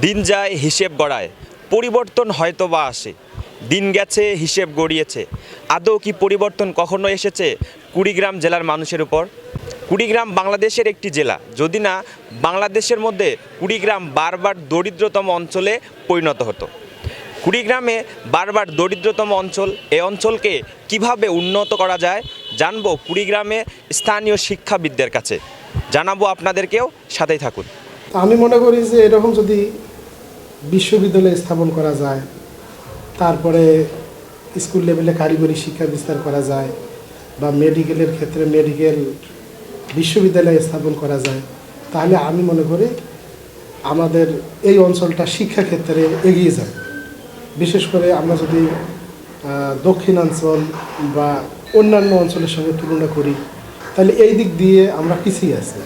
দিন যায়, হিসেব গড়ায়। পরিবর্তন হয়তো বা আসে। দিন গেছে, হিসেব গড়িয়েছে। আদৌ কি পরিবর্তন কখনো এসেছে কুড়িগ্রাম জেলার মানুষের উপর? কুড়িগ্রাম বাংলাদেশের একটি জেলা। যদি না, বাংলাদেশের মধ্যে কুড়িগ্রাম বারবার দরিদ্রতম অঞ্চলে পরিণত হতো। কুড়িগ্রামে বারবার দরিদ্রতম অঞ্চল এই অঞ্চলকে কীভাবে উন্নত করা যায়, জানব কুড়িগ্রামে স্থানীয় শিক্ষাবিদদের কাছে। জানাব আপনাদেরকেও, সাথেই থাকুন। আমি মনে করি যে এরকম যদি বিশ্ববিদ্যালয় স্থাপন করা যায়, তারপরে স্কুল লেভেলে কারিগরি শিক্ষা বিস্তার করা যায়, বা মেডিকেলের ক্ষেত্রে মেডিকেল বিশ্ববিদ্যালয় স্থাপন করা যায়, তাহলে আমি মনে করি আমাদের এই অঞ্চলটা শিক্ষা ক্ষেত্রে এগিয়ে যাবে। বিশেষ করে আমরা যদি দক্ষিণাঞ্চল বা অন্যান্য অঞ্চলের সঙ্গে তুলনা করি, তাহলে এই দিক দিয়ে আমরা পিছিয়ে আছি।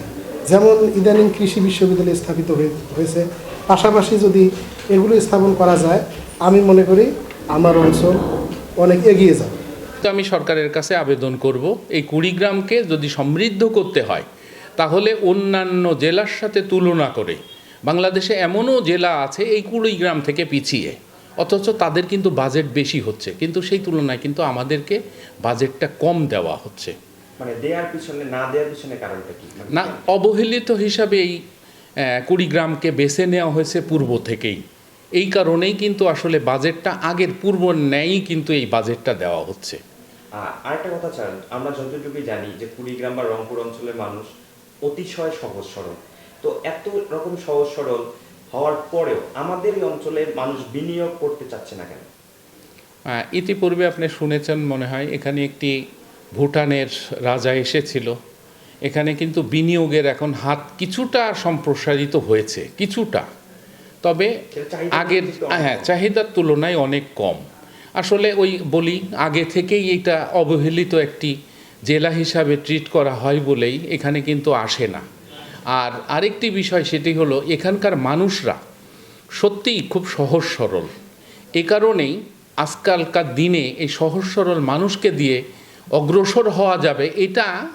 যেমন ইদানিং কৃষি বিশ্ববিদ্যালয় স্থাপিত হয়ে- হয়েছে, পাশাপাশি যদি এগুলো স্থাপন করা যায়, আমি মনে করি আমার অঞ্চল অনেক এগিয়ে যাবে। তো আমি সরকারের কাছে আবেদন করব, এই কুড়িগ্রামকে যদি সমৃদ্ধ করতে হয়, তাহলে অন্যান্য জেলার সাথে তুলনা করে, বাংলাদেশে এমনও জেলা আছে এই কুড়িগ্রাম থেকে পিছিয়ে, অথচ তাদের কিন্তু বাজেট বেশি হচ্ছে, কিন্তু সেই তুলনায় কিন্তু আমাদেরকে বাজেটটা কম দেওয়া হচ্ছে। মানে দেওয়ার পিছনে না দেওয়ার পিছনে কারণটা কি? না অবহেলিত হিসাবে এই কুড়িগ্রামকে বেছে নেওয়া হয়েছে পূর্ব থেকেই। এই কারণেই কিন্তু আসলে বাজেটটা আগের পূর্ব ন্যায়ই কিন্তু এই বাজেটটা দেওয়া হচ্ছে। আরেকটা কথা স্যার আমরা যতটুকু জানি যে কুড়িগ্রাম বা রংপুর অঞ্চলের মানুষ অতিশয় সহজ সরল। তো এত রকম সহজ সরল হওয়ার পরেও আমাদের এই অঞ্চলের মানুষ বিনিয়োগ করতে চাচ্ছে না কেন? ইতিপূর্বে আপনি শুনেছেন মনে হয় এখানে একটি ভুটানের রাজা এসেছিল। এখানে কিন্তু বিনিয়োগের এখন হাত কিছুটা সম্প্রসারিত হয়েছে কিছুটা। তবে আগের হ্যাঁ চাহিদার তুলনায় অনেক কম। আসলে ওই বলি আগে থেকেই এটা অবহেলিত একটি জেলা হিসাবে ট্রিট করা হয় বলেই এখানে কিন্তু আসে না। আর আরেকটি বিষয় সেটি হলো এখানকার মানুষরা সত্যিই খুব সহজ সরল। এ কারণেই আজকালকার দিনে এই সহজ সরল মানুষকে দিয়ে অগ্রসর হওয়া যাবে এটা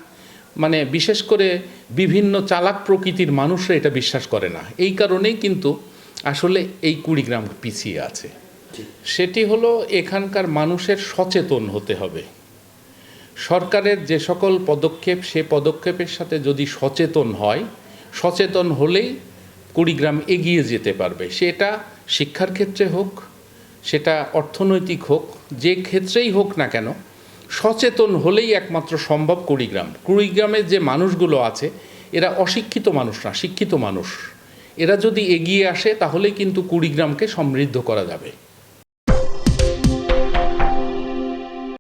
মানে বিশেষ করে বিভিন্ন চালাক প্রকৃতির মানুষরা এটা বিশ্বাস করে না। এই কারণেই কিন্তু আসলে এই কুড়িগ্রাম পিছিয়ে আছে। সেটি হলো এখানকার মানুষের সচেতন হতে হবে। সরকারের যে সকল পদক্ষেপ সে পদক্ষেপের সাথে যদি সচেতন হয় সচেতন হলেই কুড়িগ্রাম এগিয়ে যেতে পারবে। সেটা শিক্ষার ক্ষেত্রে হোক সেটা অর্থনৈতিক হোক যে ক্ষেত্রেই হোক না কেন সচেতন হলেই একমাত্র সম্ভব কুড়িগ্রাম। কুড়িগ্রামে যে মানুষগুলো আছে, এরা অশিক্ষিত মানুষ না, শিক্ষিত মানুষ। এরা যদি এগিয়ে আসে, তাহলেই কিন্তু কুড়িগ্রামকে সমৃদ্ধ করা যাবে।